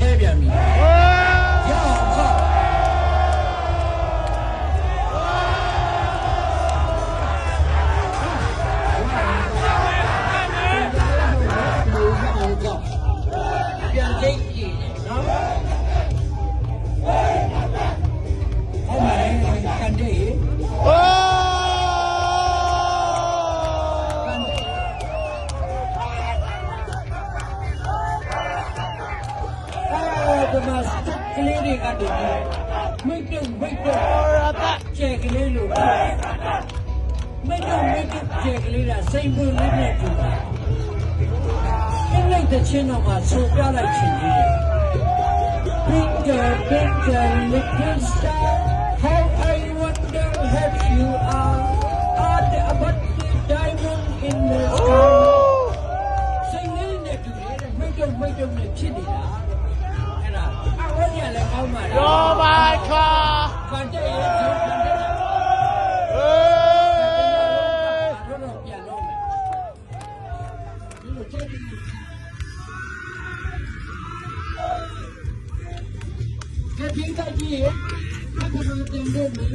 behavior me. Thomas Kalini Kandiki. Make them, make them. Check Lilu. Make them, make them. Check Lila. Same way, Lina Juba. Like the chin of us, so God like Chindi. Pinker, pinker, little star. How I wonder if you are. Odd about the in the sky. Say Lina Juba. Make them, make them, the chin. ရလည်းကောင်းပါလေ Yo, my car! ကန်တဲ့ရဲ့ဒီကန်တဲ့ရဲ့ Hey! တော့တော့ပြန်တော့မယ်ဒီလိုချက်ပြီးကတိကကြီးရဲ့အခုတော့တင်တယ်မြေ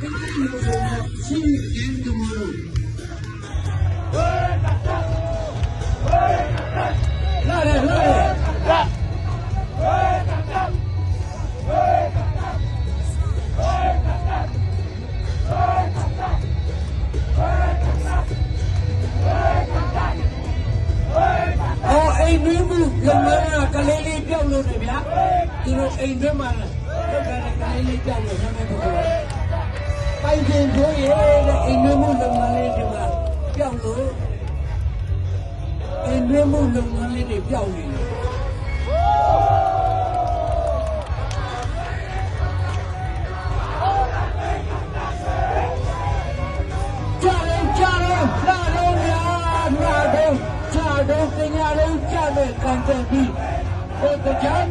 ဒီလိုမျိုးရှိရင်ဒီလိုလာ မ်နှွေးမှုလုပ်ငန်းကကလေးလေးပြောက်လို့နေဗျာသူတို့အိမ်နှွေးမှာလောက်တာကလေးလေးပြောက်လို့နာမည်ပုဂ္ဂိုလ်ပိုင်တင်တို့ရဲ့တဲ့အိမ်နှွေးမှုလုပ်ငန်းလေးတွေမှာပြောက်လို့အိမ်နှွေးမှုလုပ်ငန်းလေးတွေပြောက်နေတယ် dos señales, un chame, cancelí. Porque ya